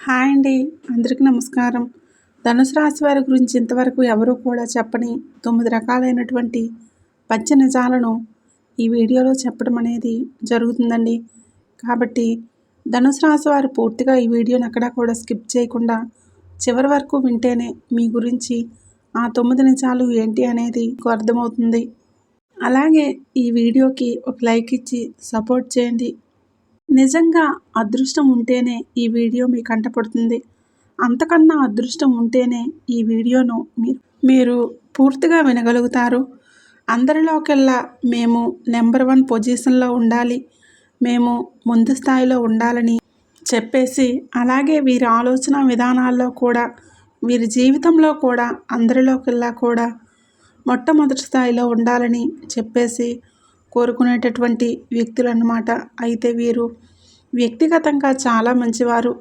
Hi అండి. అందరికీ నమస్కారం. ధనుసు రాశి వారి గురించి ఇంతవరకు ఎవరూ కూడా చెప్పని తొమ్మిది రకాలైనటువంటి పచ్చ నిజాలను ఈ వీడియోలో చెప్పడం అనేది జరుగుతుందండి. కాబట్టి ధనుసు రాశి వారు పూర్తిగా ఈ వీడియోని అక్కడ కూడా స్కిప్ చేయకుండా చివరి వరకు వింటేనే మీ గురించి ఆ తొమ్మిది నిజాలు ఏంటి అనేది అర్థమవుతుంది. అలాగే ఈ వీడియోకి ఒక లైక్ ఇచ్చి సపోర్ట్ చేయండి. నిజంగా అదృష్టం ఉంటేనే ఈ వీడియో మీ కంటపడుతుంది అంతకన్నా అదృష్టం ఉంటేనే ఈ వీడియోను మీరు మీరు పూర్తిగా వినగలుగుతారు. అందరిలోకెల్లా మేము నెంబర్ వన్ పొజిషన్లో ఉండాలి. మేము ముందు స్థాయిలో ఉండాలని చెప్పేసి అలాగే వీరి ఆలోచన విధానాల్లో కూడా వీరి జీవితంలో కూడా అందరిలోకెల్లా కూడా మొట్టమొదటి స్థాయిలో ఉండాలని చెప్పేసి కోరుకునేటటువంటి వ్యక్తులు అన్నమాట అయితే వీరు వ్యక్తిగతంగా చాలా మంచివారు.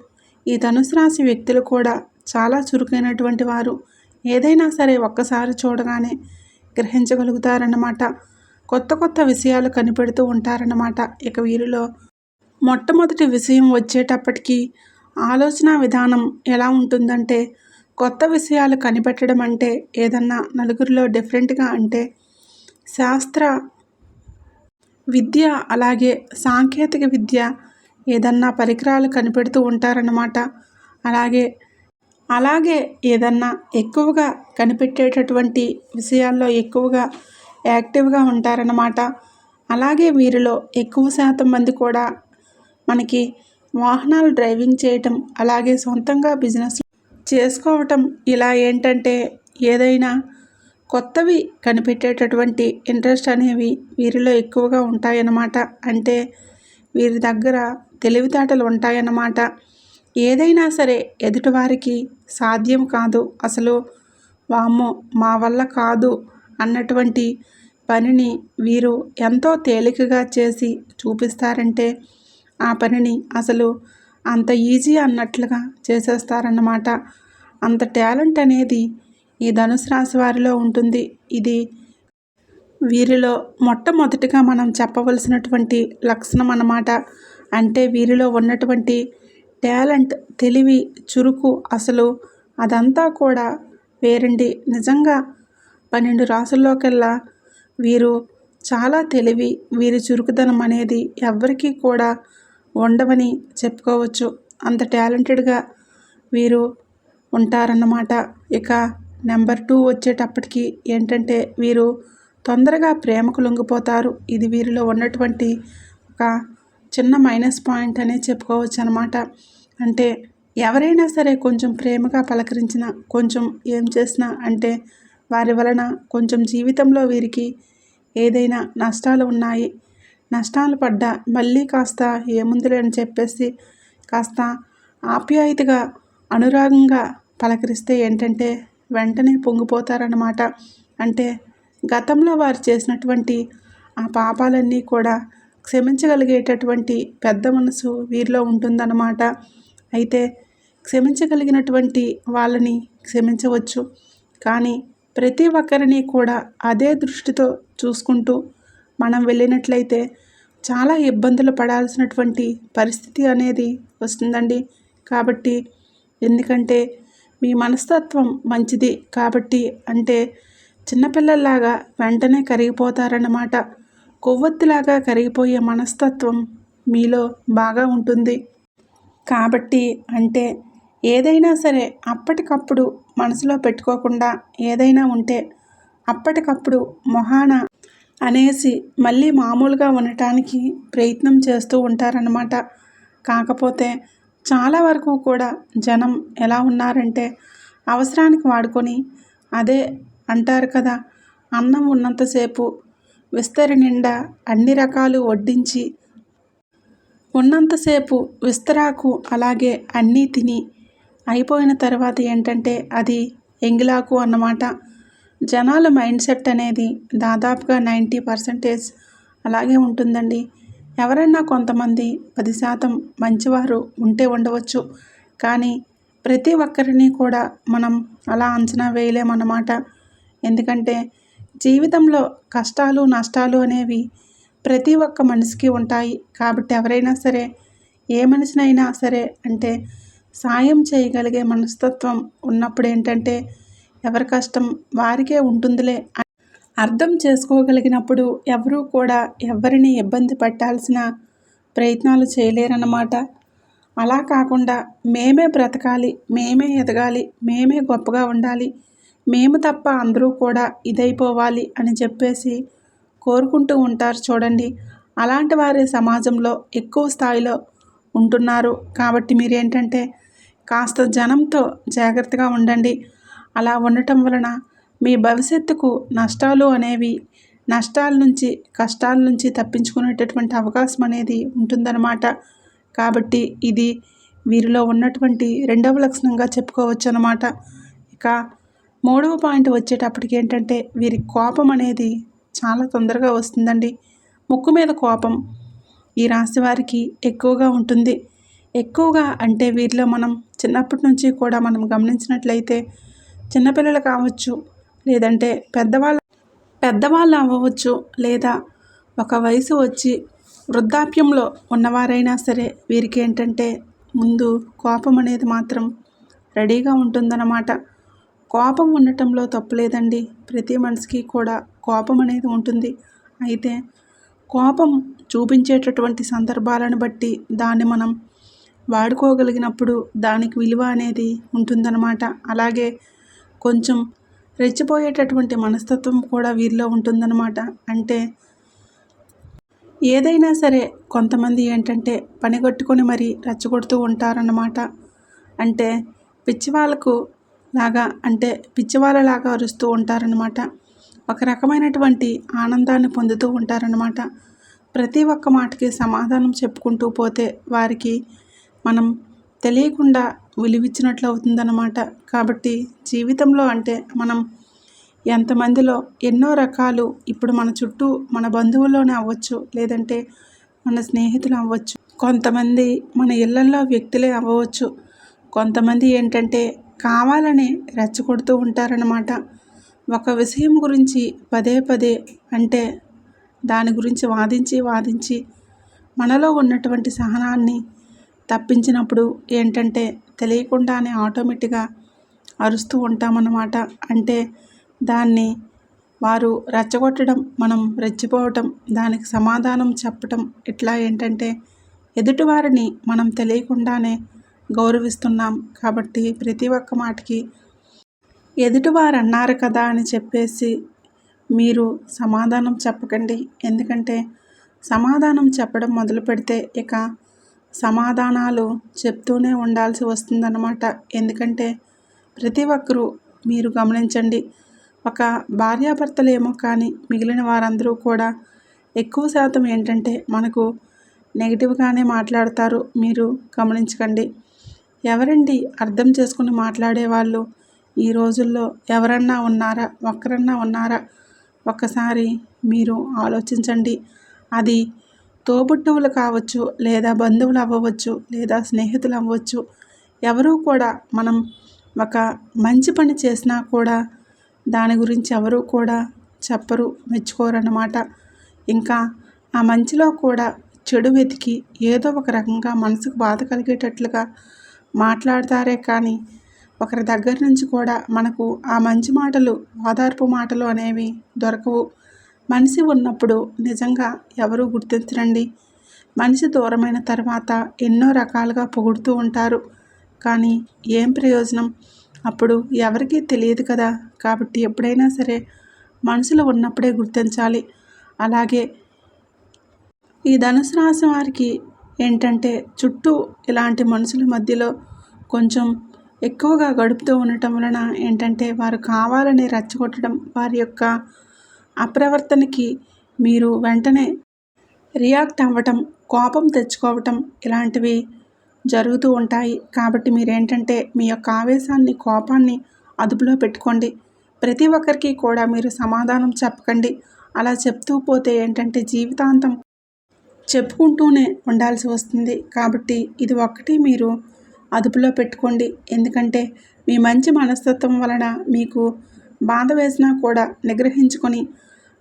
ఈ ధనుసు రాశి వ్యక్తులు కూడా చాలా చురుకైనటువంటి వారు. ఏదైనా సరే ఒక్కసారి చూడగానే గ్రహించగలుగుతారన్నమాట. కొత్త కొత్త విషయాలు కనిపెడుతూ ఉంటారన్నమాట. ఇక వీరిలో మొట్టమొదటి విషయం వచ్చేటప్పటికి ఆలోచన విధానం ఎలా ఉంటుందంటే కొత్త విషయాలు కనిపెట్టడం అంటే ఏదన్నా నలుగురిలో డిఫరెంట్గా అంటే శాస్త్ర విద్య అలాగే సాంకేతిక విద్య ఏదన్నా పరికరాలు కనిపెడుతూ ఉంటారన్నమాట. అలాగే అలాగే ఏదన్నా ఎక్కువగా కనిపెట్టేటటువంటి విషయాల్లో ఎక్కువగా యాక్టివ్గా ఉంటారన్నమాట. అలాగే వీరిలో ఎక్కువ శాతం మంది కూడా మనకి వాహనాలు డ్రైవింగ్ చేయటం అలాగే సొంతంగా బిజినెస్ చేసుకోవటం ఇలా ఏంటంటే ఏదైనా కొత్తవి కనిపెట్టేటటువంటి ఇంట్రెస్ట్ అనేవి వీరిలో ఎక్కువగా ఉంటాయన్నమాట. అంటే వీరి దగ్గర తెలివితేటలు ఉంటాయన్నమాట. ఏదైనా సరే ఎదుటివారికి సాధ్యం కాదు. అసలు వామ్మో మా వల్ల కాదు అన్నటువంటి పనిని వీరు ఎంతో తేలికగా చేసి చూపిస్తారంటే ఆ పనిని అసలు అంత ఈజీ అన్నట్లుగా చేసేస్తారన్నమాట. అంత టాలెంట్ అనేది ఈ ధనుసు రాశి వారిలో ఉంటుంది. ఇది వీరిలో మొట్టమొదటిగా మనం చెప్పవలసినటువంటి లక్షణం అన్నమాట. అంటే వీరిలో ఉన్నటువంటి టాలెంట్ తెలివి చురుకు అసలు అదంతా కూడా వేరండి. నిజంగా పన్నెండు రాసుల్లోకెల్లా వీరు చాలా తెలివి వీరి చురుకుదనం అనేది ఎవరికీ కూడా ఉండవని చెప్పుకోవచ్చు. అంత టాలెంటెడ్గా వీరు ఉంటారన్నమాట. ఇక నెంబర్ టూ వచ్చేటప్పటికి ఏంటంటే వీరు తొందరగా ప్రేమకు లొంగిపోతారు. ఇది వీరిలో ఉన్నటువంటి ఒక చిన్న మైనస్ పాయింట్ అనే చెప్పుకోవచ్చు అనమాట అంటే ఎవరైనా సరే కొంచెం ప్రేమగా పలకరించిన కొంచెం ఏం చేసినా అంటే వారి వలన కొంచెం జీవితంలో వీరికి ఏదైనా నష్టాలు ఉన్నాయి నష్టాలు పడ్డా మళ్ళీ కాస్త ఏముందిలే అని చెప్పేసి కాస్త ఆప్యాయతగా అనురాగంగా పలకరిస్తే ఏంటంటే వెంటనే పొంగిపోతారన్నమాట. అంటే గతంలో వారు చేసినటువంటి ఆ పాపాలన్నీ కూడా క్షమించగలిగేటటువంటి పెద్ద మనసు వీరిలో ఉంటుందన్నమాట. అయితే క్షమించగలిగినటువంటి వాళ్ళని క్షమించవచ్చు. కానీ ప్రతి ఒక్కరిని కూడా అదే దృష్టితో చూసుకుంటూ మనం వెళ్ళినట్లయితే చాలా ఇబ్బందులు పడాల్సినటువంటి పరిస్థితి అనేది వస్తుందండి. కాబట్టి ఎందుకంటే మీ మనస్తత్వం మంచిది కాబట్టి అంటే చిన్నపిల్లల్లాగా వెంటనే కరిగిపోతారన్నమాట. కొవ్వొత్తిలాగా కరిగిపోయే మనస్తత్వం మీలో బాగా ఉంటుంది. కాబట్టి అంటే ఏదైనా సరే అప్పటికప్పుడు మనసులో పెట్టుకోకుండా ఏదైనా ఉంటే అప్పటికప్పుడు మొహాన అనేసి మళ్ళీ మామూలుగా ఉండటానికి ప్రయత్నం చేస్తూ ఉంటారనమాట కాకపోతే చాలా వరకు కూడా జనం ఎలా ఉన్నారంటే అవసరానికి వాడుకొని అదే అంటారు కదా అన్నం ఉన్నంతసేపు విస్తరి నిండా అన్ని రకాలు వడ్డించి ఉన్నంతసేపు విస్తరాకు అలాగే అన్నీ తిని అయిపోయిన తర్వాత ఏంటంటే అది ఎంగిలాకు అన్నమాట. జనాల మైండ్ సెట్ అనేది దాదాపుగా నైంటీ పర్సెంటేజ్ అలాగే ఉంటుందండి. ఎవరైనా కొంతమంది పది శాతం మంచివారు ఉంటే ఉండవచ్చు. కానీ ప్రతి ఒక్కరిని కూడా మనం అలా అంచనా వేయలేమన్నమాట ఎందుకంటే జీవితంలో కష్టాలు నష్టాలు అనేవి ప్రతి ఒక్క మనిషికి ఉంటాయి. కాబట్టి ఎవరైనా సరే ఏ మనిషినైనా సరే అంటే సాయం చేయగలిగే మనస్తత్వం ఉన్నప్పుడు ఏంటంటే ఎవరి కష్టం వారికే ఉంటుందిలే అర్థం చేసుకోగలిగినప్పుడు ఎవరూ కూడా ఎవరిని ఇబ్బంది పెట్టాల్సిన ప్రయత్నాలు చేయలేరన్నమాట. అలా కాకుండా మేమే బ్రతకాలి మేమే ఎదగాలి మేమే గొప్పగా ఉండాలి మేము తప్ప అందరూ కూడా ఇదైపోవాలి అని చెప్పేసి కోరుకుంటూ ఉంటారు చూడండి. అలాంటి వారి సమాజంలో ఎక్కువ స్థాయిలో ఉంటున్నారు. కాబట్టి మీరేంటంటే కాస్త జనంతో జాగ్రత్తగా ఉండండి. అలా ఉండటం వలన మీ భవిష్యత్తుకు నష్టాలు అనేవి నష్టాల నుంచి కష్టాల నుంచి తప్పించుకునేటటువంటి అవకాశం అనేది ఉంటుందన్నమాట. కాబట్టి ఇది వీరిలో ఉన్నటువంటి రెండవ లక్షణంగా చెప్పుకోవచ్చు అనమాట ఇక మూడవ పాయింట్ వచ్చేటప్పటికి ఏంటంటే వీరి కోపం అనేది చాలా తొందరగా వస్తుందండి. ముక్కు మీద కోపం ఈ రాశి వారికి ఎక్కువగా ఉంటుంది. ఎక్కువగా అంటే వీరిలో మనం చిన్నప్పటి నుంచి కూడా మనం గమనించినట్లయితే చిన్నపిల్లలు కావచ్చు లేదంటే పెద్దవాళ్ళు పెద్దవాళ్ళు అవ్వవచ్చు లేదా ఒక వయసు వచ్చి వృద్ధాప్యంలో ఉన్నవారైనా సరే వీరికి ఏంటంటే ముందు కోపం అనేది మాత్రం రెడీగా ఉంటుందన్నమాట. కోపం ఉండటంలో తప్పులేదండి. ప్రతి మనిషికి కూడా కోపం అనేది ఉంటుంది. అయితే కోపం చూపించేటటువంటి సందర్భాలను బట్టి దాన్ని మనం వాడుకోగలిగినప్పుడు దానికి విలువ అనేది ఉంటుందన్నమాట. అలాగే కొంచెం రెచ్చిపోయేటటువంటి మనస్తత్వం కూడా వీరిలో ఉంటుందన్నమాట. అంటే ఏదైనా సరే కొంతమంది ఏంటంటే పనిగట్టుకొని మరీ రెచ్చగొడుతూ ఉంటారన్నమాట. అంటే పిచ్చివాళ్ళకు లాగా అంటే పిచ్చివాళ్ళలాగా అరుస్తూ ఉంటారనమాట ఒక రకమైనటువంటి ఆనందాన్ని పొందుతూ ఉంటారనమాట ప్రతి ఒక్క మాటకి సమాధానం చెప్పుకుంటూ పోతే వారికి మనం తెలియకుండా విలువిచ్చినట్లు అవుతుందన్నమాట. కాబట్టి జీవితంలో అంటే మనం ఎంతమందిలో ఎన్నో రకాలు ఇప్పుడు మన చుట్టూ మన బంధువుల్లోనే అవ్వచ్చు లేదంటే మన స్నేహితులు అవ్వచ్చు. కొంతమంది మన ఇళ్ళల్లో వ్యక్తులే అవ్వచ్చు. కొంతమంది ఏంటంటే కావాలని రెచ్చగొడుతూ ఉంటారనమాట ఒక విషయం గురించి పదే పదే అంటే దాని గురించి వాదించి వాదించి మనలో ఉన్నటువంటి సహనాన్ని తప్పించినప్పుడు ఏంటంటే తెలియకుండానే ఆటోమేటిక్గా అరుస్తూ ఉంటామన్నమాట. అంటే దాన్ని వారు రెచ్చగొట్టడం మనం రెచ్చిపోవటం దానికి సమాధానం చెప్పటం ఇట్లా ఏంటంటే ఎదుటివారిని మనం తెలియకుండానే గౌరవిస్తున్నాం కాబట్టి ప్రతి ఒక్క మాటకి ఎదుటివారు అన్నారు కదా అని చెప్పేసి మీరు సమాధానం చెప్పకండి. ఎందుకంటే సమాధానం చెప్పడం మొదలు పెడితే ఇక సమాధానాలు చెప్తూనే ఉండాల్సి వస్తుందన్నమాట. ఎందుకంటే ప్రతి ఒక్కరూ మీరు గమనించండి ఒక భార్యాభర్తలేమో కానీ మిగిలిన వారందరూ కూడా ఎక్కువ శాతం ఏంటంటే మనకు నెగిటివ్గానే మాట్లాడతారు. మీరు గమనించకండి. ఎవరండి అర్థం చేసుకుని మాట్లాడేవాళ్ళు? ఈ రోజుల్లో ఎవరన్నా ఉన్నారా? ఒక్కరన్నా ఉన్నారా? ఒక్కసారి మీరు ఆలోచించండి. అది తోబుట్టువులు కావచ్చు లేదా బంధువులు అవ్వవచ్చు లేదా స్నేహితులు అవ్వచ్చు ఎవరూ కూడా మనం ఒక మంచి పని చేసినా కూడా దాని గురించి ఎవరు కూడా చెప్పరు మెచ్చుకోరన్నమాట. ఇంకా ఆ మంచిలో కూడా చెడు వెతికి ఏదో ఒక రకంగా మనసుకు బాధ కలిగేటట్లుగా మాట్లాడతారే కానీ ఒకరి దగ్గర నుంచి కూడా మనకు ఆ మంచి మాటలు ఓదార్పు మాటలు అనేవి దొరకవు. మనిషి ఉన్నప్పుడు నిజంగా ఎవరు గుర్తించరండి. మనిషి దూరమైన తర్వాత ఎన్నో రకాలుగా పొగుడుతూ ఉంటారు. కానీ ఏం ప్రయోజనం? అప్పుడు ఎవరికీ తెలియదు కదా. కాబట్టి ఎప్పుడైనా సరే మనసులో ఉన్నప్పుడే గుర్తించాలి. అలాగే ఈ ధనుసు రాశి వారికి ఏంటంటే చుట్టూ ఇలాంటి మనుషుల మధ్యలో కొంచెం ఎక్కువగా గడుపుతూ ఉండటం వలన ఏంటంటే వారు కావాలని రెచ్చగొట్టడం వారి యొక్క అప్రవర్తనకి మీరు వెంటనే రియాక్ట్ అవ్వటం కోపం తెచ్చుకోవటం ఇలాంటివి జరుగుతూ ఉంటాయి. కాబట్టి మీరేంటంటే మీ యొక్క ఆవేశాన్ని కోపాన్ని అదుపులో పెట్టుకోండి. ప్రతి ఒక్కరికి కూడా మీరు సమాధానం చెప్పకండి. అలా చెప్తూ పోతే ఏంటంటే జీవితాంతం చెప్పుకుంటూనే ఉండాల్సి వస్తుంది. కాబట్టి ఇది ఒక్కటి మీరు అదుపులో పెట్టుకోండి. ఎందుకంటే మీ మంచి మనస్తత్వం వలన మీకు బాధ వేసినా కూడా నిగ్రహించుకొని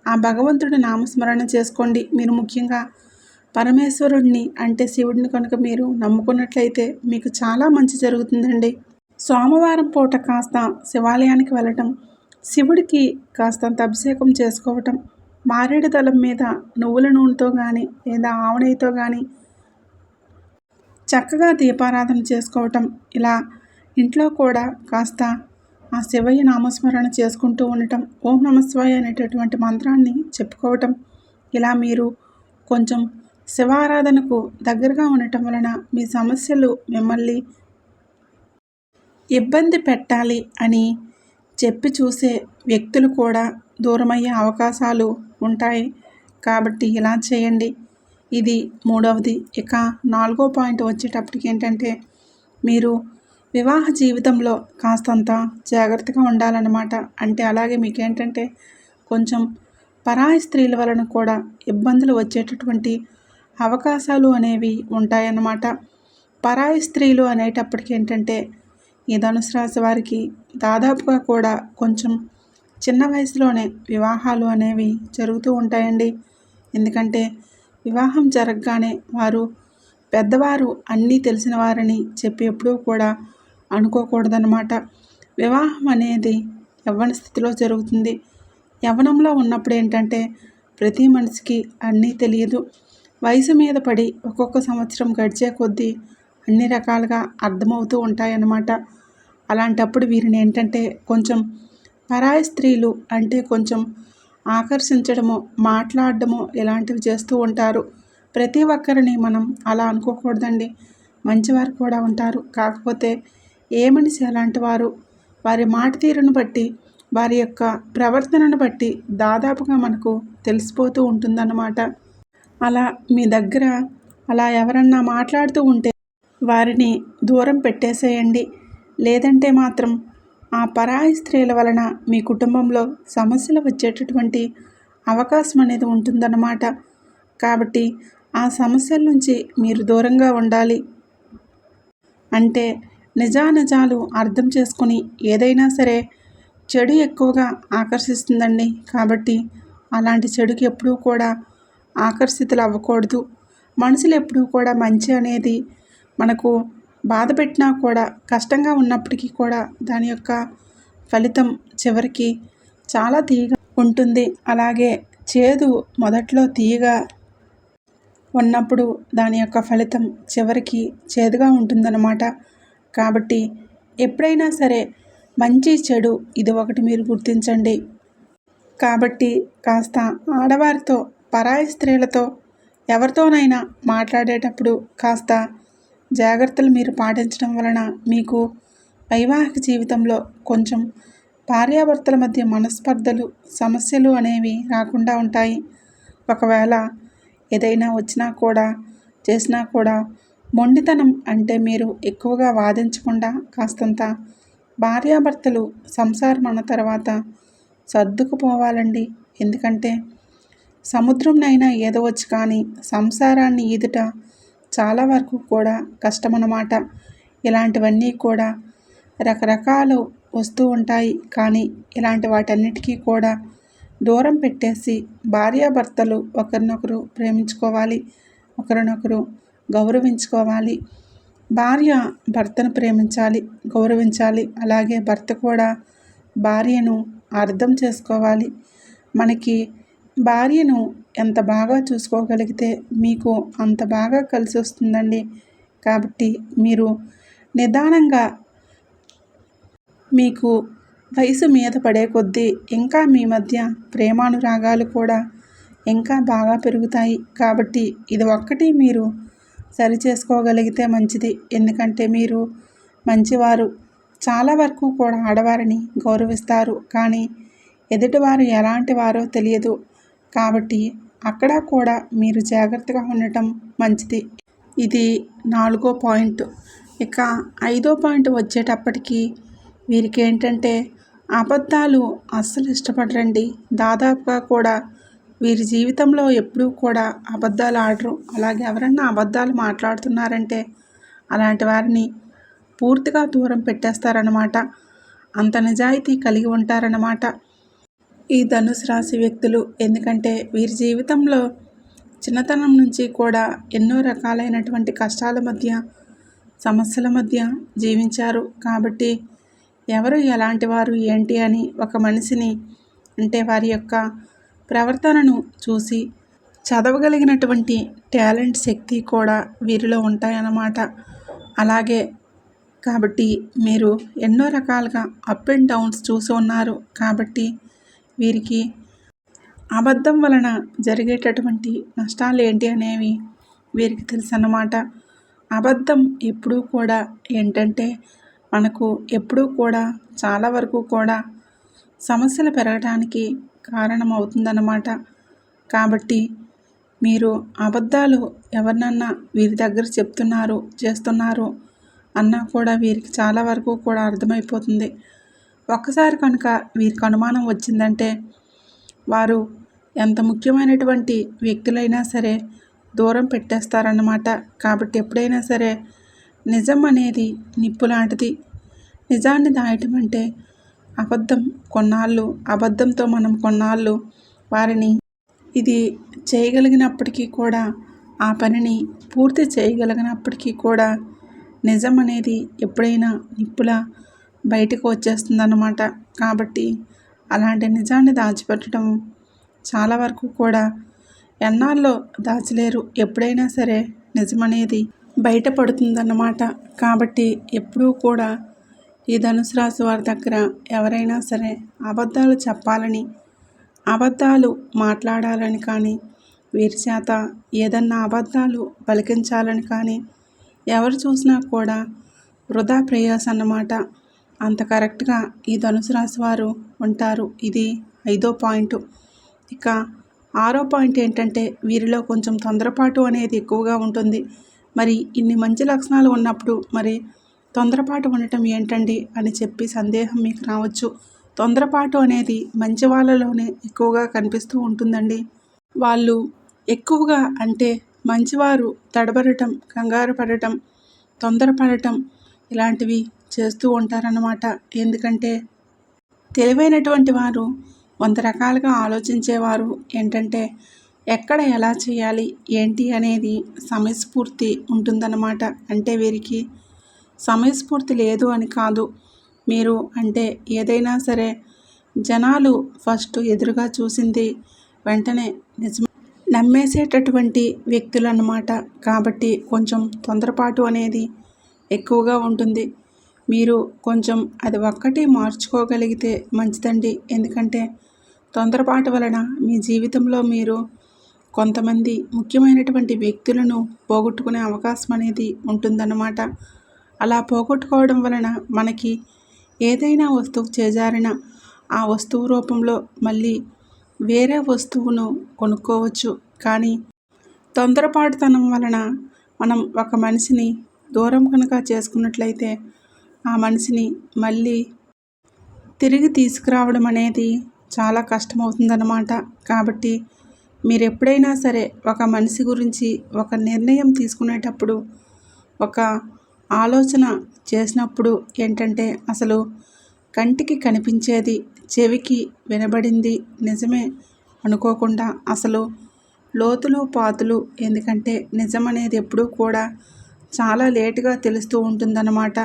ఆ భగవంతుడి నామస్మరణ చేసుకోండి. మీరు ముఖ్యంగా పరమేశ్వరుడిని అంటే శివుడిని కనుక మీరు నమ్ముకున్నట్లయితే మీకు చాలా మంచి జరుగుతుందండి. సోమవారం పూట కాస్త శివాలయానికి వెళ్ళటం శివుడికి కాస్తంత అభిషేకం చేసుకోవటం మారేడు దళం మీద నువ్వుల నూనెతో కానీ లేదా ఆవనెయ్యితో కానీ చక్కగా దీపారాధన చేసుకోవటం ఇలా ఇంట్లో కూడా కాస్త ఆ శివయ్య నామస్మరణ చేసుకుంటూ ఉండటం ఓం నమస్వాయ అనేటటువంటి మంత్రాన్ని చెప్పుకోవటం ఇలా మీరు కొంచెం శివారాధనకు దగ్గరగా ఉండటం వలన మీ సమస్యలు మిమ్మల్ని ఇబ్బంది పెట్టాలి అని చెప్పి చూసే వ్యక్తులు కూడా దూరమయ్యే అవకాశాలు ఉంటాయి. కాబట్టి ఇలా చేయండి. ఇది మూడవది. ఇక నాలుగో పాయింట్ వచ్చేటప్పటికి ఏంటంటే మీరు వివాహ జీవితంలో కాస్తంత జాగ్రత్తగా ఉండాలన్నమాట. అంటే అలాగే మీకేంటంటే కొంచెం పరాయి స్త్రీల వలన కూడా ఇబ్బందులు వచ్చేటటువంటి అవకాశాలు అనేవి ఉంటాయన్నమాట. పరాయి స్త్రీలు అనేటప్పటికి ఏంటంటే ఈ ధనుసు రాశి వారికి దాదాపుగా కూడా కొంచెం చిన్న వయసులోనే వివాహాలు అనేవి జరుగుతూ ఉంటాయండి. ఎందుకంటే వివాహం జరగగానే వారు పెద్దవారు అన్నీ తెలిసిన వారని చెప్పి ఎప్పుడూ కూడా అనుకోకూడదనమాట వివాహం అనేది యవ్వన స్థితిలో జరుగుతుంది. యవ్వనంలో ఉన్నప్పుడు ఏంటంటే ప్రతి మనిషికి అన్నీ తెలియదు. వయసు మీద పడి ఒక్కొక్క సంవత్సరం గడిచే కొద్దీ అన్ని రకాలుగా అర్థమవుతూ ఉంటాయన్నమాట. అలాంటప్పుడు వీరిని ఏంటంటే కొంచెం పరాయి స్త్రీలు అంటే కొంచెం ఆకర్షించడము మాట్లాడడము ఇలాంటివి చేస్తూ ఉంటారు. ప్రతి ఒక్కరిని మనం అలా అనుకోకూడదండి. మంచివారు కూడా ఉంటారు. కాకపోతే ఏ మనిషి అలాంటి వారు? వారి మాట తీరును బట్టి వారి యొక్క ప్రవర్తనను బట్టి దాదాపుగా మనకు తెలిసిపోతూ ఉంటుందన్నమాట. అలా మీ దగ్గర అలా ఎవరన్నా మాట్లాడుతూ ఉంటే వారిని దూరం పెట్టేసేయండి. లేదంటే మాత్రం ఆ పరాయి స్త్రీల వలన మీ కుటుంబంలో సమస్యలు వచ్చేటటువంటి అవకాశం అనేది ఉంటుందన్నమాట. కాబట్టి ఆ సమస్యల నుంచి మీరు దూరంగా ఉండాలి. అంటే నిజానిజాలు అర్థం చేసుకొని ఏదైనా సరే చెడు ఎక్కువగా ఆకర్షిస్తుందండి. కాబట్టి అలాంటి చెడుకి ఎప్పుడూ కూడా ఆకర్షితులు అవ్వకూడదు. మనుషులు ఎప్పుడూ కూడా మంచి అనేది మనకు బాధ పెట్టినా కూడా కష్టంగా ఉన్నప్పటికీ కూడా దాని యొక్క ఫలితం చివరికి చాలా తీయగా ఉంటుంది. అలాగే చేదు మొదట్లో తీయగా ఉన్నప్పుడు దాని యొక్క ఫలితం చివరికి చేదుగా ఉంటుందన్నమాట. కాబట్టి ఎప్పుడైనా సరే మంచి చెడు ఇది ఒకటి మీరు గుర్తించండి. కాబట్టి కాస్త ఆడవారితో పరాయి స్త్రీలతో ఎవరితోనైనా మాట్లాడేటప్పుడు కాస్త జాగ్రత్తలు మీరు పాటించడం వలన మీకు వైవాహిక జీవితంలో కొంచెం భార్యాభర్తల మధ్య మనస్పర్ధలు సమస్యలు అనేవి రాకుండా ఉంటాయి. ఒకవేళ ఏదైనా వచ్చినా కూడా చేసినా కూడా మొండితనం అంటే మీరు ఎక్కువగా వాదించకుండా కాస్తంత భార్యాభర్తలు సంసారం అన్న తర్వాత సర్దుకుపోవాలండి. ఎందుకంటే సముద్రంనైనా ఏదవచ్చు కానీ సంసారాన్ని ఈదుట చాలా వరకు కూడా కష్టమన్నమాట. ఇలాంటివన్నీ కూడా రకరకాలు వస్తూ ఉంటాయి. కానీ ఇలాంటి వాటన్నిటికీ కూడా దూరం పెట్టేసి భార్యాభర్తలు ఒకరినొకరు ప్రేమించుకోవాలి. ఒకరినొకరు గౌరవించుకోవాలి. భార్య భర్తను ప్రేమించాలి గౌరవించాలి. అలాగే భర్త కూడా భార్యను అర్థం చేసుకోవాలి. మనకి భార్యను ఎంత బాగా చూసుకోగలిగితే మీకు అంత బాగా కలిసి వస్తుందండి. కాబట్టి మీరు నిదానంగా మీకు వయసు మీద పడే కొద్దీ ఇంకా మీ మధ్య ప్రేమానురాగాలు కూడా ఇంకా బాగా పెరుగుతాయి. కాబట్టి ఇది ఒక్కటి మీరు సరి చేసుకోగలిగితే మంచిది. ఎందుకంటే మీరు మంచివారు. చాలా వరకు కూడా ఆడవారిని గౌరవిస్తారు. కానీ ఎదుటివారు ఎలాంటి వారో తెలియదు. కాబట్టి అక్కడ కూడా మీరు జాగ్రత్తగా ఉండటం మంచిది. ఇది నాలుగో పాయింట్. ఇక ఐదో పాయింట్ వచ్చేటప్పటికి వీరికి ఏంటంటే అబద్ధాలు అస్సలు ఇష్టపడరండి. దాదాపుగా కూడా వీరి జీవితంలో ఎప్పుడూ కూడా అబద్ధాలు ఆడరు. అలాగే ఎవరన్నా అబద్ధాలు మాట్లాడుతున్నారంటే అలాంటి వారిని పూర్తిగా దూరం పెట్టేస్తారన్నమాట. అంత నిజాయితీ కలిగి ఉంటారన్నమాట. ఈ ధనుసు రాశి వ్యక్తులు ఎందుకంటే వీరి జీవితంలో చిన్నతనం నుంచి కూడా ఎన్నో రకాలైనటువంటి కష్టాల మధ్య సమస్యల మధ్య జీవించారు. కాబట్టి ఎవరు ఎలాంటి వారు ఏంటి అని ఒక మనిషిని అంటే వారి యొక్క ప్రవర్తనను చూసి చదవగలిగినటువంటి టాలెంట్ శక్తి కూడా వీరిలో ఉంటాయన్నమాట. అలాగే కాబట్టి మీరు ఎన్నో రకాలుగా అప్ అండ్ డౌన్స్ చూసి ఉన్నారు. కాబట్టి వీరికి అబద్ధం వలన జరిగేటటువంటి నష్టాలు ఏంటి అనేవి వీరికి తెలుసు అన్నమాట అబద్ధం ఎప్పుడూ కూడా ఏంటంటే మనకు ఎప్పుడూ కూడా చాలా వరకు కూడా సమస్యలు పెరగడానికి కారణమవుతుందన్నమాట. కాబట్టి మీరు అబద్ధాలు ఎవరినన్నా వీరి దగ్గర చెప్తున్నారు చేస్తున్నారు అన్నా కూడా వీరికి చాలా వరకు కూడా అర్థమైపోతుంది. ఒక్కసారి కనుక వీరికి అనుమానం వచ్చిందంటే వారు ఎంత ముఖ్యమైనటువంటి వ్యక్తులైనా సరే దూరం పెట్టేస్తారన్నమాట. కాబట్టి ఎప్పుడైనా సరే నిజం అనేది నిప్పు లాంటిది. నిజాన్ని దాయటం అంటే అబద్ధం కొన్నాళ్ళు అబద్ధంతో మనం కొన్నాళ్ళు వారిని ఇది చేయగలిగినప్పటికీ కూడా ఆ పనిని పూర్తి చేయగలిగినప్పటికీ కూడా నిజం అనేది ఎప్పుడైనా నిప్పులా బయటకు వచ్చేస్తుందన్నమాట. కాబట్టి అలాంటి నిజాన్ని దాచిపెట్టడం చాలా వరకు కూడా ఎన్నాల్లో దాచలేరు. ఎప్పుడైనా సరే నిజమనేది బయటపడుతుందన్నమాట. కాబట్టి ఎప్పుడూ కూడా ఈ ధనుసు రాశి వారి దగ్గర ఎవరైనా సరే అబద్ధాలు చెప్పాలని అబద్ధాలు మాట్లాడాలని కానీ వీరి చేత ఏదన్నా అబద్ధాలు పలికించాలని కానీ ఎవరు చూసినా కూడా వృధా ప్రయాస అన్నమాట. అంత కరెక్ట్గా ఈ ధనుసు రాశి వారు ఉంటారు. ఇది ఐదో పాయింట్. ఇక ఆరో పాయింట్ ఏంటంటే వీరిలో కొంచెం తొందరపాటు అనేది ఎక్కువగా ఉంటుంది. మరి ఇన్ని మంచి లక్షణాలు ఉన్నప్పుడు మరి తొందరపాటు ఉండటం ఏంటండి అని చెప్పి సందేహం మీకు రావచ్చు. తొందరపాటు అనేది మంచి వాళ్ళలోనే ఎక్కువగా కనిపిస్తూ ఉంటుందండి. వాళ్ళు ఎక్కువగా అంటే మంచివారు తడబడటం కంగారు పడటం తొందరపడటం ఇలాంటివి చేస్తూ ఉంటారన్నమాట. ఎందుకంటే తెలివైనటువంటి వారు వంద రకాలుగా ఆలోచించేవారు ఏంటంటే ఎక్కడ ఎలా చేయాలి ఏంటి అనేది సమయస్ఫూర్తి ఉంటుందన్నమాట. అంటే వీరికి సమయస్ఫూర్తి లేదు అని కాదు. మీరు అంటే ఏదైనా సరే జనాలు ఫస్ట్ ఎదురుగా చూసింది వెంటనే నిజం నమ్మేసేటటువంటి వ్యక్తులు అన్నమాట కాబట్టి కొంచెం తొందరపాటు అనేది ఎక్కువగా ఉంటుంది. మీరు కొంచెం అది ఒక్కటి మార్చుకోగలిగితే మంచిదండి. ఎందుకంటే తొందరపాటు వలన మీ జీవితంలో మీరు కొంతమంది ముఖ్యమైనటువంటి వ్యక్తులను పోగొట్టుకునే అవకాశం అనేది ఉంటుందన్నమాట. అలా పోగొట్టుకోవడం వలన మనకి ఏదైనా వస్తువు చేజారిన ఆ వస్తువు రూపంలో మళ్ళీ వేరే వస్తువును కొనుక్కోవచ్చు. కానీ తొందరపాటుతనం వలన మనం ఒక మనిషిని దూరం కనుక చేసుకున్నట్లయితే ఆ మనిషిని మళ్ళీ తిరిగి తీసుకురావడం అనేది చాలా కష్టమవుతుందన్నమాట. కాబట్టి మీరు ఎప్పుడైనా సరే ఒక మనిషి గురించి ఒక నిర్ణయం తీసుకునేటప్పుడు ఒక ఆలోచన చేసినప్పుడు ఏంటంటే అసలు కంటికి కనిపించేది చెవికి వినబడింది నిజమే అనుకోకుండా అసలు లోతులు పాతులు ఎందుకంటే నిజం అనేది ఎప్పుడూ కూడా చాలా లేటుగా తెలుస్తూ ఉంటుందన్నమాట.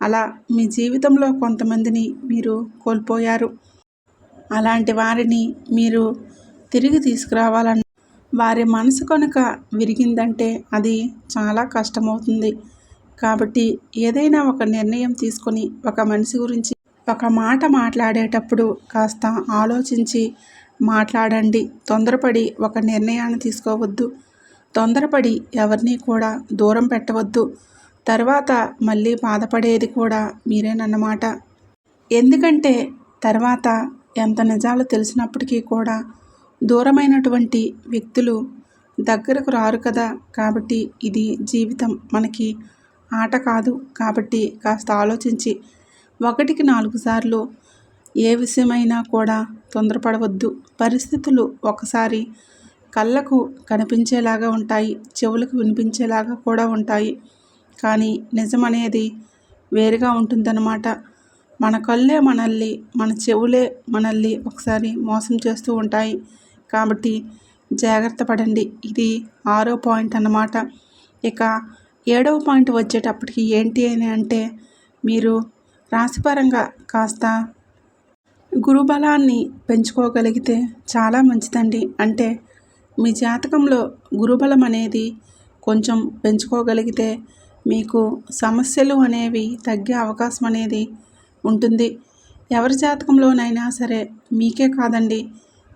అలా మీ జీవితంలో కొంతమందిని మీరు కోల్పోయారు. అలాంటి వారిని మీరు తిరిగి తీసుకురావాలన్న వారి మనసు కనుక విరిగిందంటే అది చాలా కష్టమవుతుంది. కాబట్టి ఏదైనా ఒక నిర్ణయం తీసుకొని ఒక మనిషి గురించి ఒక మాట మాట్లాడేటప్పుడు కాస్త ఆలోచించి మాట్లాడండి. తొందరపడి ఒక నిర్ణయాన్ని తీసుకోవద్దు. తొందరపడి ఎవరిని కూడా దూరం పెట్టవద్దు. తర్వాత మళ్ళీ బాధపడేది కూడా మీరేనన్నమాట ఎందుకంటే తర్వాత ఎంత నిజాలు తెలిసినప్పటికీ కూడా దూరమైనటువంటి వ్యక్తులు దగ్గరకు రారు కదా. కాబట్టి ఇది జీవితం మనకి ఆట కాదు. కాబట్టి కాస్త ఆలోచించి ఒకటికి నాలుగు సార్లు ఏ విషయమైనా కూడా తొందరపడవద్దు. పరిస్థితులు ఒకసారి కళ్ళకు కనిపించేలాగా ఉంటాయి. చెవులకు వినిపించేలాగా కూడా ఉంటాయి. కానీ నిజం అనేది వేరుగా ఉంటుందన్నమాట. మన కళ్ళే మనల్ని మన చెవులే మనల్ని ఒకసారి మోసం చేస్తూ ఉంటాయి. కాబట్టి జాగ్రత్త పడండి. ఇది ఆరో పాయింట్ అన్నమాట. ఇక ఏడవ పాయింట్ వచ్చేటప్పటికి ఏంటి అని అంటే మీరు రాశిపరంగా కాస్త గురుబలాన్ని పెంచుకోగలిగితే చాలా మంచిదండి. అంటే మీ జాతకంలో గురుబలం అనేది కొంచెం పెంచుకోగలిగితే మీకు సమస్యలు అనేవి తగ్గే అవకాశం అనేది ఉంటుంది. ఎవరి జాతకంలోనైనా సరే మీకే కాదండి.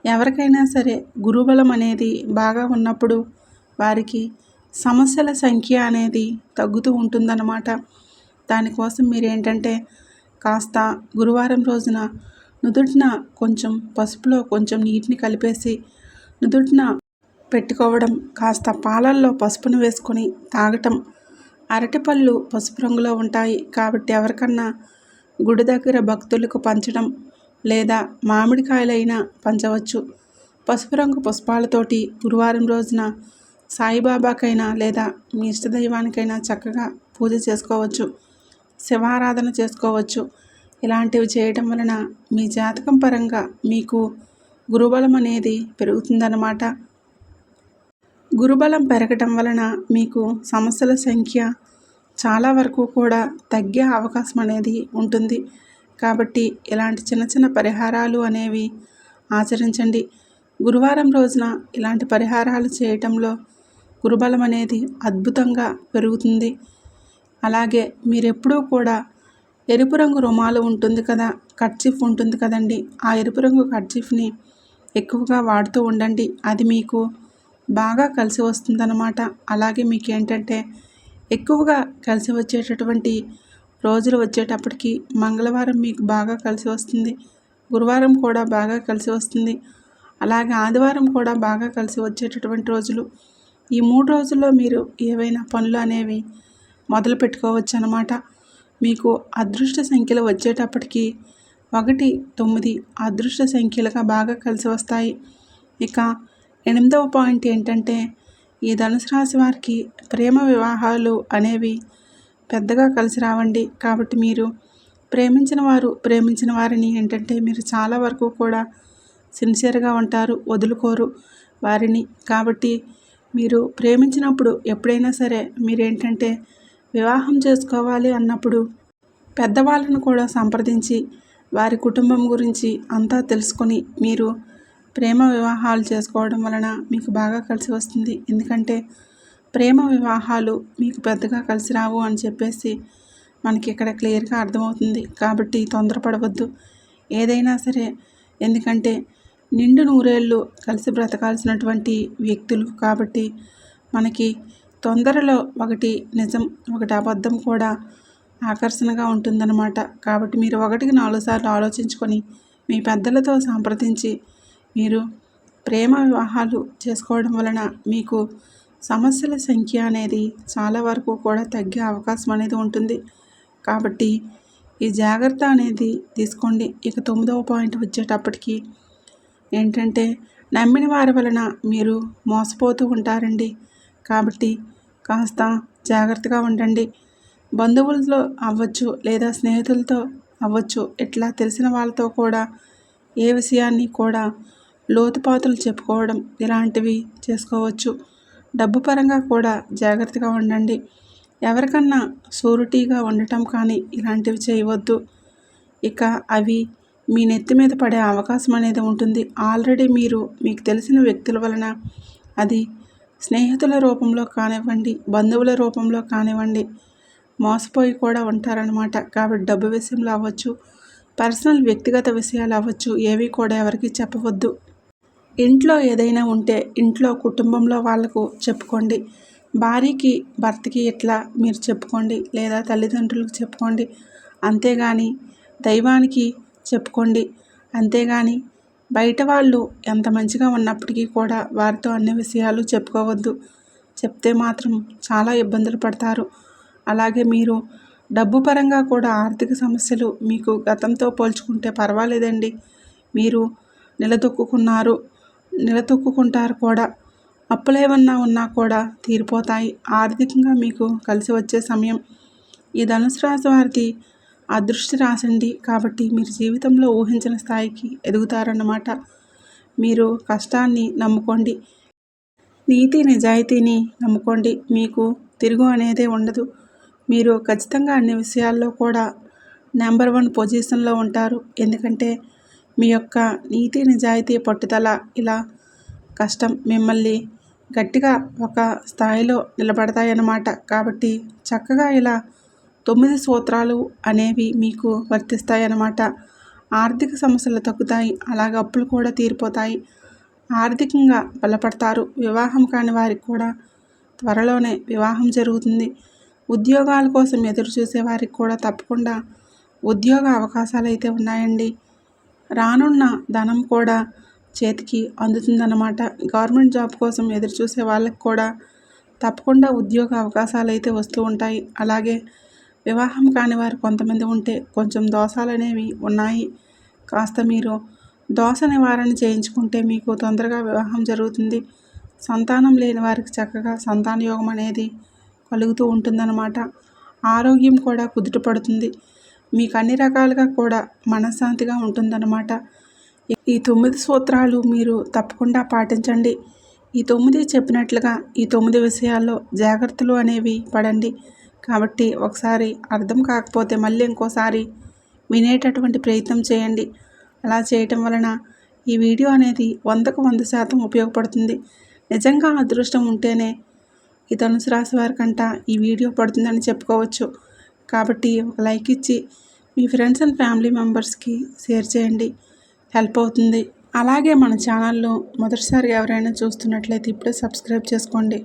ఎవరికైనా సరే గురుబలం అనేది బాగా ఉన్నప్పుడు వారికి సమస్యల సంఖ్య అనేది తగ్గుతూ ఉంటుందన్నమాట. దానికోసం మీరు ఏంటంటే కాస్త గురువారం రోజున నుదుటిన కొంచెం పసుపులో కొంచెం నీటిని కలిపేసి నుదుటిన పెట్టుకోవడం కాస్త పాలల్లో పసుపును వేసుకొని తాగటం. అరటిపళ్ళు పసుపు రంగులో ఉంటాయి కాబట్టి ఎవరికన్నా గుడి దగ్గర భక్తులకు పంచడం లేదా మామిడికాయలైనా పంచవచ్చు. పసుపు రంగు పుష్పాలతోటి గురువారం రోజున సాయిబాబాకైనా లేదా మీ ఇష్టదైవానికైనా చక్కగా పూజ చేసుకోవచ్చు శివారాధన చేసుకోవచ్చు. ఇలాంటివి చేయటం వలన మీ జాతకం పరంగా మీకు గురుబలం అనేది పెరుగుతుందన్నమాట. గురుబలం పెరగటం వలన మీకు సమస్యల సంఖ్య చాలా వరకు కూడా తగ్గే అవకాశం అనేది ఉంటుంది. కాబట్టి ఇలాంటి చిన్న చిన్న పరిహారాలు అనేవి ఆచరించండి. గురువారం రోజున ఇలాంటి పరిహారాలు చేయటంలో గురుబలం అనేది అద్భుతంగా పెరుగుతుంది. అలాగే మీరెప్పుడూ కూడా ఎరుపు రంగు రుమాలు ఉంటుంది కదా కర్చీఫ్ ఉంటుంది కదండి. ఆ ఎరుపు రంగు కర్చీఫ్ని ఎక్కువగా వాడుతూ ఉండండి. అది మీకు బాగా కలిసి వస్తుందన్నమాట. అలాగే మీకు ఏంటంటే ఎక్కువగా కలిసి వచ్చేటటువంటి రోజులు వచ్చేటప్పటికి మంగళవారం మీకు బాగా కలిసి వస్తుంది. గురువారం కూడా బాగా కలిసి వస్తుంది. అలాగే ఆదివారం కూడా బాగా కలిసి వచ్చేటటువంటి రోజులు ఈ మూడు రోజుల్లో మీరు ఏవైనా పనులు అనేవి మొదలు పెట్టుకోవచ్చు అనమాట మీకు అదృష్ట సంఖ్యలు వచ్చేటప్పటికి ఒకటి తొమ్మిది అదృష్ట సంఖ్యలుగా బాగా కలిసి వస్తాయి. ఇక ఎనిమిదవ పాయింట్ ఏంటంటే ఈ ధనుసు రాశి వారికి ప్రేమ వివాహాలు అనేవి పెద్దగా కలిసి రావండి. కాబట్టి మీరు ప్రేమించిన వారు ప్రేమించిన వారిని ఏంటంటే మీరు చాలా వరకు కూడా సిన్సియర్గా ఉంటారు వదులుకోరు వారిని. కాబట్టి మీరు ప్రేమించినప్పుడు ఎప్పుడైనా సరే మీరేంటంటే వివాహం చేసుకోవాలి అన్నప్పుడు పెద్దవాళ్ళను కూడా సంప్రదించి వారి కుటుంబం గురించి అంతా తెలుసుకొని మీరు ప్రేమ వివాహాలు చేసుకోవడం వలన మీకు బాగా కలిసి వస్తుంది. ఎందుకంటే ప్రేమ వివాహాలు మీకు పెద్దగా కలిసి రావు అని చెప్పేసి మనకి ఇక్కడ క్లియర్గా అర్థమవుతుంది. కాబట్టి తొందరపడవద్దు. ఏదైనా సరే ఎందుకంటే నిండు నూరేళ్ళు కలిసి బ్రతకాల్సినటువంటి వ్యక్తులు కాబట్టి మనకి తొందరలో ఒకటి నిజం ఒకటి అబద్ధం కూడా ఆకర్షణగా ఉంటుందన్నమాట. కాబట్టి మీరు ఒకటికి నాలుగు సార్లు ఆలోచించుకొని మీ పెద్దలతో సంప్రదించి మీరు ప్రేమ వివాహాలు చేసుకోవడం వలన మీకు సమస్యల సంఖ్య అనేది చాలా వరకు కూడా తగ్గే అవకాశం అనేది ఉంటుంది. కాబట్టి ఈ జాగ్రత్త అనేది తీసుకోండి. ఇక తొమ్మిదవ పాయింట్ వచ్చేటప్పటికి ఏంటంటే నమ్మిన వారి వలన మీరు మోసపోతూ ఉంటారండి. కాబట్టి కాస్త జాగ్రత్తగా ఉండండి. బంధువులతో అవ్వచ్చు లేదా స్నేహితులతో అవ్వచ్చు ఇట్లా తెలిసిన వాళ్ళతో కూడా ఏ విషయాన్ని కూడా లోతుపాతులు చెప్పుకోవడం ఇలాంటివి చేసుకోవచ్చు. డబ్బు పరంగా కూడా జాగ్రత్తగా ఉండండి. ఎవరికన్నా షూరిటీగా ఉండటం కానీ ఇలాంటివి చేయవద్దు. ఇక అవి మీ నెత్తి మీద పడే అవకాశం అనేది ఉంటుంది. ఆల్రెడీ మీరు మీకు తెలిసిన వ్యక్తుల వలన అది స్నేహితుల రూపంలో కానివ్వండి బంధువుల రూపంలో కానివ్వండి మోసపోయి కూడా ఉంటారనమాట కాబట్టి డబ్బు విషయంలో అవ్వచ్చు పర్సనల్ వ్యక్తిగత విషయాలు అవ్వచ్చు ఏవి కూడా ఎవరికి చెప్పవద్దు. ఇంట్లో ఏదైనా ఉంటే ఇంట్లో కుటుంబంలో వాళ్ళకు చెప్పుకోండి. భార్యకి భర్తకి ఇట్లా మీరు చెప్పుకోండి లేదా తల్లిదండ్రులకు చెప్పుకోండి. అంతేగాని దైవానికి చెప్పుకోండి. అంతేగాని బయట వాళ్ళు ఎంత మంచిగా ఉన్నప్పటికీ కూడా వారితో అన్ని విషయాలు చెప్పుకోవద్దు. చెప్తే మాత్రం చాలా ఇబ్బందులు పడతారు. అలాగే మీరు డబ్బు పరంగా కూడా ఆర్థిక సమస్యలు మీకు గతంతో పోల్చుకుంటే పర్వాలేదండి. మీరు నిలదొక్కున్నారు నిలదొక్కుంటారు కూడా. అప్పులేమన్నా ఉన్నా కూడా తీరిపోతాయి. ఆర్థికంగా మీకు కలిసి వచ్చే సమయం. ఈ ధనుసు రాశి ఆ అదృష్టి రాసండి కాబట్టి మీరు జీవితంలో ఊహించిన స్థాయికి ఎదుగుతారన్నమాట. మీరు కష్టాన్ని నమ్ముకోండి. నీతి నిజాయితీని నమ్ముకోండి. మీకు తిరుగు అనేదే ఉండదు. మీరు ఖచ్చితంగా అన్ని విషయాల్లో కూడా నెంబర్ వన్ పొజిషన్లో ఉంటారు. ఎందుకంటే మీ యొక్క నీతి నిజాయితీ పట్టుదల ఇలా కష్టం మిమ్మల్ని గట్టిగా ఒక స్థాయిలో నిలబడతాయన్నమాట. కాబట్టి చక్కగా ఇలా తొమ్మిది సూత్రాలు అనేవి మీకు వర్తిస్తాయన్నమాట. ఆర్థిక సమస్యలు తగ్గుతాయి అలాగే అప్పులు కూడా తీరిపోతాయి. ఆర్థికంగా బలపడతారు. వివాహం కాని వారికి కూడా త్వరలోనే వివాహం జరుగుతుంది. ఉద్యోగాల కోసం ఎదురు చూసే వారికి కూడా తప్పకుండా ఉద్యోగ అవకాశాలు అయితే ఉన్నాయండి. రానున్న ధనం కూడా చేతికి అందుతుందన్నమాట. గవర్నమెంట్ జాబ్ కోసం ఎదురు చూసే వాళ్ళకి కూడా తప్పకుండా ఉద్యోగ అవకాశాలు అయితే వస్తూ ఉంటాయి. అలాగే వివాహం కాని వారు కొంతమంది ఉంటే కొంచెం దోషాలు అనేవి ఉన్నాయి. కాస్త మీరు దోష నివారణ చేయించుకుంటే మీకు తొందరగా వివాహం జరుగుతుంది. సంతానం లేని వారికి చక్కగా సంతాన యోగం అనేది కలుగుతూ ఉంటుందన్నమాట. ఆరోగ్యం కూడా కుదుట పడుతుంది. మీకు అన్ని రకాలుగా కూడా మనశ్శాంతిగా ఉంటుందన్నమాట. ఈ తొమ్మిది సూత్రాలు మీరు తప్పకుండా పాటించండి. ఈ తొమ్మిది చెప్పినట్లుగా ఈ తొమ్మిది విషయాల్లో జాగ్రత్తలు అనేవి పడండి. కాబట్టి ఒకసారి అర్థం కాకపోతే మళ్ళీ ఇంకోసారి వినేటటువంటి ప్రయత్నం చేయండి. అలా చేయటం వలన ఈ వీడియో అనేది వందకు వంద శాతం ఉపయోగపడుతుంది. నిజంగా అదృష్టం ఉంటేనే ఈ ధనుసు రాశి వారికంట ఈ వీడియో పడుతుందని చెప్పుకోవచ్చు. కాబట్టి ఒక లైక్ ఇచ్చి మీ ఫ్రెండ్స్ అండ్ ఫ్యామిలీ మెంబర్స్కి షేర్ చేయండి. హెల్ప్ అవుతుంది. అలాగే మన ఛానల్లో మొదటిసారి ఎవరైనా చూస్తున్నట్లయితే ఇప్పుడే సబ్స్క్రైబ్ చేసుకోండి.